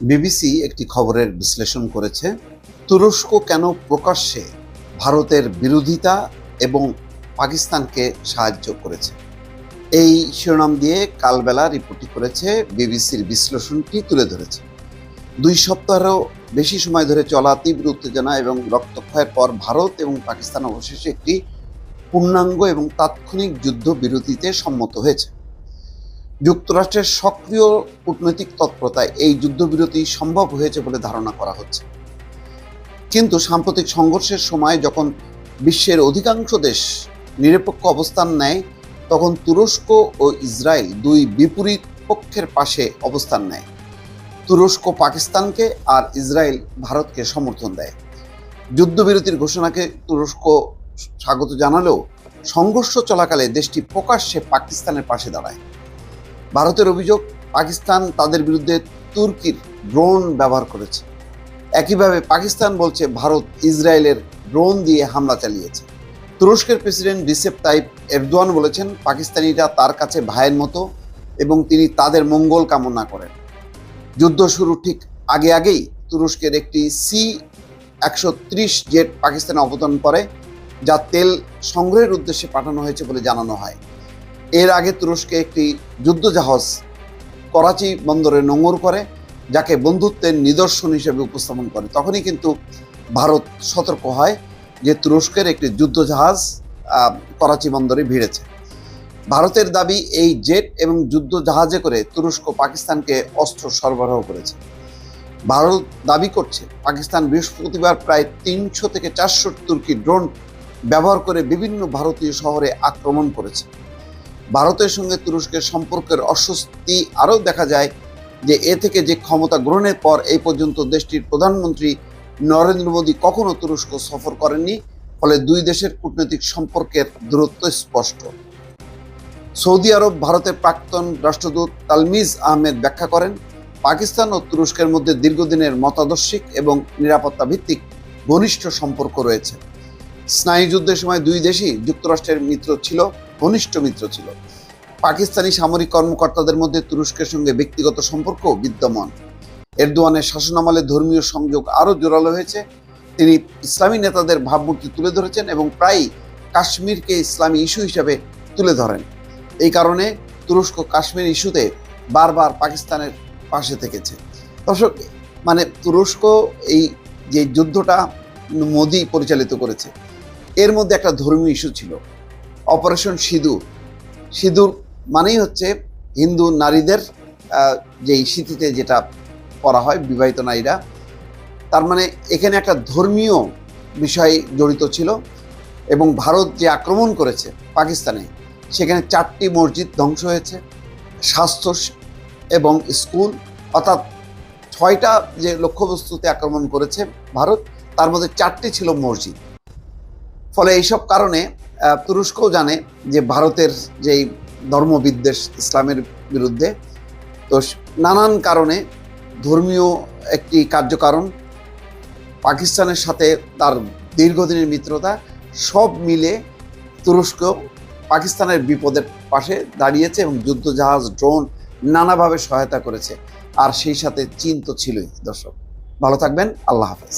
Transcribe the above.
BBC একটি খবরের বিশ্লেষণ করেছে, তুরস্ক কেন প্রকাশ্যে ভারতের বিরোধিতা এবং পাকিস্তানকে সাহায্য করেছে? এই শিরোনাম দিয়ে কালবেলা রিপোর্টটি করেছে বিবিসির বিশ্লেষণটি তুলে ধরেছে। দুই সপ্তাহেরও বেশি সময় ধরে চলা তীব্র উত্তেজনা এবং রক্তক্ষয়ের পর ভারত এবং পাকিস্তান অবশেষে একটি পূর্ণাঙ্গ এবং তাৎক্ষণিক যুদ্ধ বিরতিতে সম্মত হয়েছে। যুক্তরাষ্ট্রের সক্রিয় কূটনৈতিক তৎপরতায় এই যুদ্ধবিরতি সম্ভব হয়েছে বলে ধারণা করা হচ্ছে। কিন্তু সাম্প্রতিক সংঘর্ষের সময় যখন বিশ্বের অধিকাংশ দেশ নিরপেক্ষ অবস্থান নেয়, তখন তুরস্ক ও ইসরায়েল দুই বিপরীত পক্ষের পাশে অবস্থান নেয়। তুরস্ক পাকিস্তানকে আর ইসরায়েল ভারতকে সমর্থন দেয়। যুদ্ধবিরতির ঘোষণাকে তুরস্ক স্বাগত জানালেও সংঘর্ষ চলাকালে দেশটি প্রকাশ্যে পাকিস্তানের পাশে দাঁড়ায়। ভারতের অভিযোগ, পাকিস্তান তাদের বিরুদ্ধে তুর্কির ড্রোন ব্যবহার করেছে। একইভাবে পাকিস্তান বলছে ভারত ইসরায়েলের ড্রোন দিয়ে হামলা চালিয়েছে। তুরস্কের প্রেসিডেন্ট রিসেপ তাইপ এরদোয়ান বলেছেন, পাকিস্তানিরা তার কাছে ভাইয়ের মতো এবং তিনি তাদের মঙ্গল কামনা করেন। যুদ্ধ শুরু ঠিক আগে আগেই তুরস্কের একটি সি একশো ত্রিশ জেট পাকিস্তানে অবতরণ করে, যা তেল সংগ্রহের উদ্দেশ্যে পাঠানো হয়েছে বলে জানানো হয়। এর আগে তুরস্কে একটি যুদ্ধজাহাজ করাচি বন্দরে নোঙর করে, যাকে বন্ধুত্বের নিদর্শন হিসেবে উপস্থাপন করে। তখনই কিন্তু ভারত সতর্ক হয় যে তুরস্কের একটি যুদ্ধজাহাজ করাচি বন্দরে ভিড়েছে। ভারতের দাবি এই জেট এবং যুদ্ধ জাহাজে করে তুরস্ক পাকিস্তানকে অস্ত্র সরবরাহ করেছে। ভারত দাবি করছে, পাকিস্তান বৃহস্পতিবার প্রায় তিনশো থেকে চারশো তুর্কি ড্রোন ব্যবহার করে বিভিন্ন ভারতীয় শহরে আক্রমণ করেছে। ভারতের সঙ্গে তুরস্কের সম্পর্কের অস্বস্তি আরও দেখা যায় যে এ থেকে যে ক্ষমতা গ্রহণের পর এই পর্যন্ত দেশটির প্রধানমন্ত্রী নরেন্দ্র মোদী কখনো তুরস্ক সফর করেননি, ফলে দুই দেশের কূটনৈতিক সম্পর্কের দূরত্ব স্পষ্ট। সৌদি আরব ভারতের প্রাক্তন রাষ্ট্রদূত তালমিজ আহমেদ ব্যাখ্যা করেন, পাকিস্তান ও তুরস্কের মধ্যে দীর্ঘদিনের মতাদর্শিক এবং নিরাপত্তা ভিত্তিক ঘনিষ্ঠ সম্পর্ক রয়েছে। স্নায়ুযুদ্ধের সময় দুই দেশই যুক্তরাষ্ট্রের মিত্র ছিল ঘনিষ্ঠ মিত্র ছিল। পাকিস্তানি সামরিক কর্মকর্তাদের মধ্যে তুরস্কের সঙ্গে ব্যক্তিগত সম্পর্ক বিদ্যমান। এরদোয়ানের শাসনামলে ধর্মীয় সংযোগ আরও জোরালো হয়েছে। তিনি ইসলামী নেতাদের ভাবমূর্তি তুলে ধরেছেন এবং প্রায়ই কাশ্মীরকে ইসলামী ইস্যু হিসাবে তুলে ধরেন। এই কারণে তুরস্ক কাশ্মীর ইস্যুতে বারবার পাকিস্তানের পাশে থেকেছে। দর্শক মানে তুরস্ক এই যে যুদ্ধটা মোদি পরিচালিত করেছে, এর মধ্যে একটা ধর্মীয় ইস্যু ছিল। অপারেশন সিঁদুর। সিঁদুর মানেই হচ্ছে হিন্দু নারীদের যেই স্মৃতিতে যেটা করা হয় বিবাহিত নারীরা। তার মানে এখানে একটা ধর্মীয় বিষয় জড়িত ছিল এবং ভারত যে আক্রমণ করেছে পাকিস্তানে, সেখানে চারটি মসজিদ ধ্বংস হয়েছে, স্বাস্থ্য এবং স্কুল। অর্থাৎ ছয়টা যে লক্ষ্যবস্তুতে আক্রমণ করেছে ভারত, তার মধ্যে চারটি ছিল মসজিদ। ফলে এইসব কারণে তুরস্কও জানে যে ভারতের যেই ধর্মবিদ্বেষ ইসলামের বিরুদ্ধে। তো নানান কারণে ধর্মীয় একটি কার্যকারণ, পাকিস্তানের সাথে তার দীর্ঘদিনের মিত্রতা, সব মিলে তুরস্ক পাকিস্তানের বিপদের পাশে দাঁড়িয়েছে এবং যুদ্ধজাহাজ, ড্রোন নানাভাবে সহায়তা করেছে। আর সেই সাথে চীন তো ছিলই, দর্শক। ভালো থাকবেন, আল্লাহ হাফেজ।